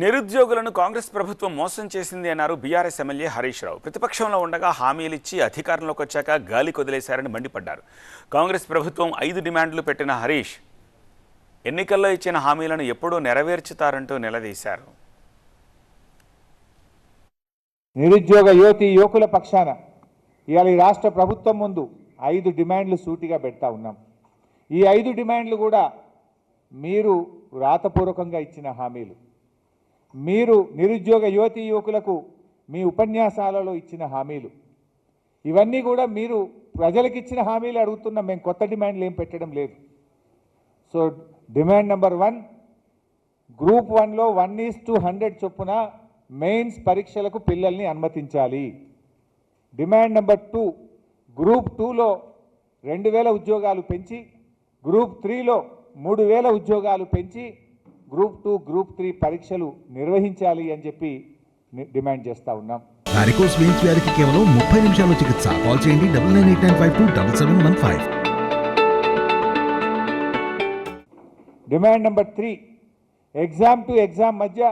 నిరుద్యోగులను కాంగ్రెస్ ప్రభుత్వం మోసం చేసింది అన్నారు బీఆర్ఎస్ ఎమ్మెల్యే హరీష్ రావు. ప్రతిపక్షంలో ఉండగా హామీలిచ్చి అధికారంలోకి వచ్చాక గాలి కొదిలేశారని మండిపడ్డారు. కాంగ్రెస్ ప్రభుత్వం ఐదు డిమాండ్లు పెట్టిన హరీష్ ఎన్నికల్లో ఇచ్చిన హామీలను ఎప్పుడూ నెరవేర్చుతారంటూ నిలదీశారు. నిరుద్యోగ యువతి యువకుల పక్షాన ఇవాళ ఈ రాష్ట్ర ప్రభుత్వం ముందు ఐదు డిమాండ్లు సూటిగా పెడతా ఉన్నాం. ఈ ఐదు డిమాండ్లు కూడా మీరు రాతపూర్వకంగా ఇచ్చిన హామీలు. మీరు నిరుద్యోగ యువతి యువకులకు మీ ఉపన్యాసాలలో ఇచ్చిన హామీలు. ఇవన్నీ కూడా మీరు ప్రజలకు ఇచ్చిన హామీలు అడుగుతున్నాం మేము కొత్త డిమాండ్లు ఏం పెట్టడం లేదు. So demand number one group వన్లో వన్ ఈస్ టు హండ్రెడ్ చొప్పున మెయిన్స్ పరీక్షలకు పిల్లల్ని అనుమతించాలి. డిమాండ్ నెంబర్ టూ గ్రూప్ టూలో రెండు వేల ఉద్యోగాలు పెంచి గ్రూప్ త్రీలో మూడు వేల ఉద్యోగాలు పెంచి గ్రూప్ టూ గ్రూప్ త్రీ పరీక్షలు నిర్వహించాలి అని చెప్పి డిమాండ్ చేస్తూ ఉన్నాం. వారికోస్ వెయిన్స్ వ్యాధికి కేవలం ముప్పై నిమిషాల చికిత్స. కాల్ చేయండి double nine eight nine five two double seven one five. Demand number three. Exam to exam మధ్య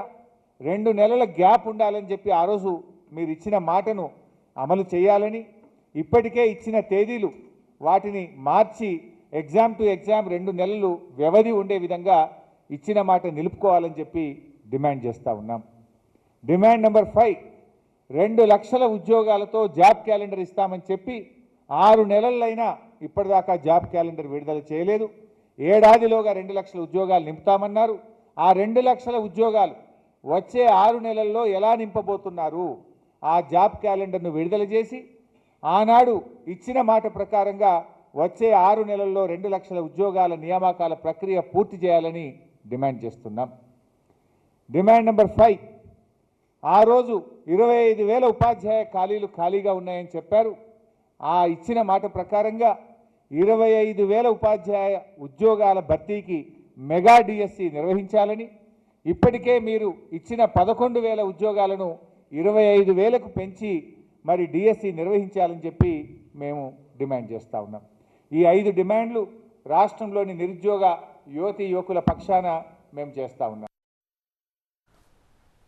రెండు నెలల గ్యాప్ ఉండాలని చెప్పి ఆ రోజు మీరు ఇచ్చిన మాటను అమలు చేయాలని ఇప్పటికే ఇచ్చిన తేదీలు వాటిని మార్చి ఎగ్జామ్ టు ఎగ్జామ్ రెండు నెలలు వ్యవధి ఉండే విధంగా ఇచ్చిన మాట నిలుపుకోవాలని చెప్పి డిమాండ్ చేస్తూ ఉన్నాం. డిమాండ్ నెంబర్ ఫైవ్ రెండు లక్షల ఉద్యోగాలతో జాబ్ క్యాలెండర్ ఇస్తామని చెప్పి ఆరు నెలలైనా ఇప్పటిదాకా జాబ్ క్యాలెండర్ విడుదల చేయలేదు. ఏడాదిలోగా రెండు లక్షల ఉద్యోగాలు నింపుతామన్నారు. ఆ రెండు లక్షల ఉద్యోగాలు వచ్చే ఆరు నెలల్లో ఎలా నింపబోతున్నారు? ఆ జాబ్ క్యాలెండర్ను విడుదల చేసి ఆనాడు ఇచ్చిన మాట ప్రకారంగా వచ్చే ఆరు నెలల్లో రెండు లక్షల ఉద్యోగాల నియామకాల ప్రక్రియ పూర్తి చేయాలని డిమాండ్ చేస్తున్నాం. Demand number five. ఆ రోజు ఇరవై ఐదు వేల ఉపాధ్యాయ ఖాళీలు ఖాళీగా ఉన్నాయని చెప్పారు. ఆ ఇచ్చిన మాట ప్రకారంగా ఇరవై ఐదు వేల ఉపాధ్యాయ ఉద్యోగాల భర్తీకి మెగా డిఎస్సి నిర్వహించాలని ఇప్పటికే మీరు ఇచ్చిన పదకొండు వేల ఉద్యోగాలను ఇరవై ఐదు వేలకు పెంచి మరి డిఎస్సి నిర్వహించాలని చెప్పి మేము డిమాండ్ చేస్తూ ఉన్నాం. ఈ ఐదు డిమాండ్లు రాష్ట్రంలోని నిరుద్యోగ యువతి యువకుల పక్షాన మేము చేస్తూ ఉన్నాం.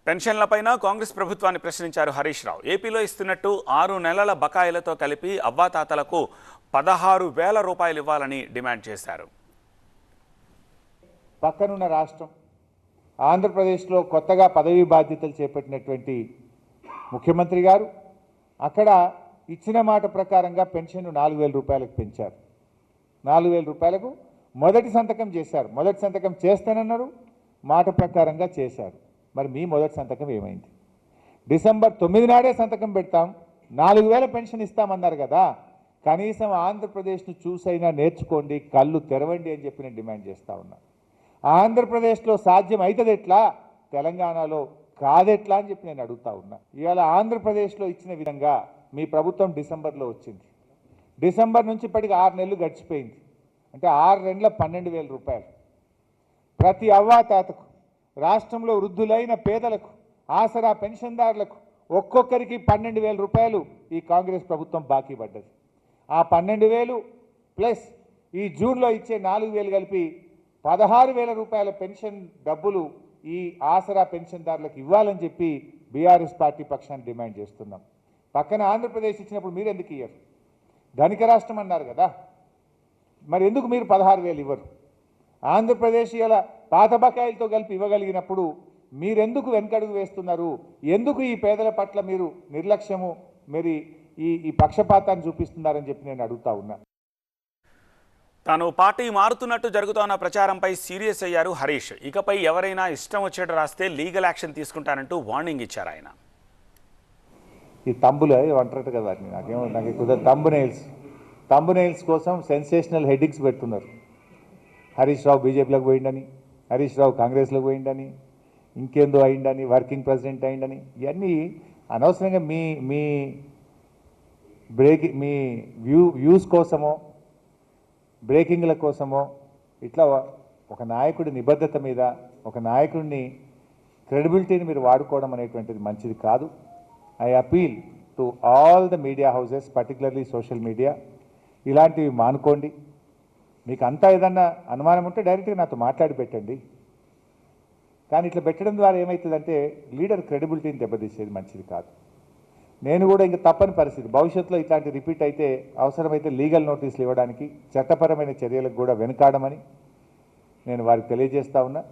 పెన్షన్లపైన కాంగ్రెస్ ప్రభుత్వాన్ని ప్రశ్నించారు హరీష్ రావు. ఏపీలో ఇస్తున్నట్టు ఆరు నెలల బకాయిలతో కలిపి అవ్వాతాతలకు పదహారు వేల రూపాయలు ఇవ్వాలని డిమాండ్ చేశారు. పక్కనున్న రాష్ట్రం ఆంధ్రప్రదేశ్లో కొత్తగా పదవీ బాధ్యతలు చేపట్టినటువంటి ముఖ్యమంత్రి గారు అక్కడ ఇచ్చిన మాట ప్రకారంగా పెన్షన్ నాలుగు వేల రూపాయలకు పెంచారు. నాలుగు వేల రూపాయలకు మొదటి సంతకం చేశారు. మొదటి సంతకం చేస్తానన్నారు. మాట ప్రకారంగా చేశారు. మరి మీ మొదటి సంతకం ఏమైంది? డిసెంబర్ తొమ్మిది నాడే సంతకం పెడతాం. నాలుగు వేల పెన్షన్ ఇస్తామన్నారు కదా. కనీసం ఆంధ్రప్రదేశ్ను చూసైనా నేర్చుకోండి కళ్ళు తెరవండి అని చెప్పి నేను డిమాండ్ చేస్తూ ఉన్నా. ఆంధ్రప్రదేశ్లో సాధ్యం అవుతుంది ఎట్లా? తెలంగాణలో కాదెట్లా అని చెప్పి నేను అడుగుతా ఉన్నా. ఇవాళ ఆంధ్రప్రదేశ్లో ఇచ్చిన విధంగా మీ ప్రభుత్వం డిసెంబర్లో వచ్చింది. డిసెంబర్ నుంచి ఇప్పటికి ఆరు నెలలు గడిచిపోయింది. అంటే ఆరు రెండ్ల పన్నెండు వేల రూపాయలు. ప్రతి అవ్వాతాతకు రాష్ట్రంలో వృద్ధులైన పేదలకు ఆసరా పెన్షన్దారులకు ఒక్కొక్కరికి పన్నెండు వేల రూపాయలు ఈ కాంగ్రెస్ ప్రభుత్వం బాకీ పడ్డది. ఆ పన్నెండు వేలు ప్లస్ ఈ జూన్లో ఇచ్చే నాలుగు వేలు కలిపి పదహారు వేల రూపాయల పెన్షన్ డబ్బులు ఈ ఆసరా పెన్షన్దారులకు ఇవ్వాలని చెప్పి బీఆర్ఎస్ పార్టీ పక్షాన్ని డిమాండ్ చేస్తున్నాం. పక్కన ఆంధ్రప్రదేశ్ ఇచ్చినప్పుడు మీరు ఎందుకు ఇయ్యరు? ధనిక రాష్ట్రం అన్నారు కదా. మరి ఎందుకు మీరు పదహారు వేలు ఇవ్వరు? ఆంధ్రప్రదేశ్ ఇలా పాత బకాయిలతో కలిపి ఇవ్వగలిగినప్పుడు మీరెందుకు వెనకడుగు వేస్తున్నారు? ఎందుకు ఈ పేదల పట్ల మీరు నిర్లక్ష్యము? మరి ఈ ఈ పక్షపాతాన్ని చూపిస్తున్నారని చెప్పి నేను అడుగుతా ఉన్నా. తాను పార్టీ మారుతున్నట్టు జరుగుతోన్న ప్రచారంపై సీరియస్ అయ్యారు హరీష్. ఇకపై ఎవరైనా ఇష్టం వచ్చేట రాస్తే లీగల్ యాక్షన్ తీసుకుంటానంటూ వార్నింగ్ ఇచ్చారు ఆయన ఈ తంబులు అంటారట కదా వాటిని నాకేమో నాకు కుదరదు. తంబు నెయిల్స్ తంబు నెయిల్స్ కోసం సెన్సేషనల్ హెడ్డింగ్స్ పెడుతున్నారు. హరీష్ రావు బీజేపీలోకి పోయిండని హరీష్ రావు కాంగ్రెస్లోకి పోయిండని ఇంకేందో అయిండని వర్కింగ్ ప్రెసిడెంట్ అయిండని ఇవన్నీ అనవసరంగా మీ మీ బ్రేక్ మీ వ్యూ వ్యూస్ కోసమో బ్రేకింగ్ల కోసమో ఇట్లా ఒక నాయకుడి నిబద్ధత మీద ఒక నాయకుడిని క్రెడిబిలిటీని మీరు వాడుకోవడం అనేటువంటిది మంచిది కాదు. I appeal to all the media houses particularly social media. ఇలాంటివి మానుకోండి. మీకు అంతా ఏదన్నా అనుమానం ఉంటే డైరెక్ట్గా నాతో మాట్లాడి పెట్టండి. కానీ ఇట్లా పెట్టడం ద్వారా ఏమవుతుందంటే లీడర్ క్రెడిబిలిటీని దెబ్బతీసేది మంచిది కాదు. నేను కూడా ఇంక తప్పని పరిస్థితి. భవిష్యత్తులో ఇట్లాంటి రిపీట్ అయితే అవసరమైతే లీగల్ నోటీసులు ఇవ్వడానికి చట్టపరమైన చర్యలకు కూడా వెనుకాడమని నేను వారికి తెలియజేస్తా ఉన్నా.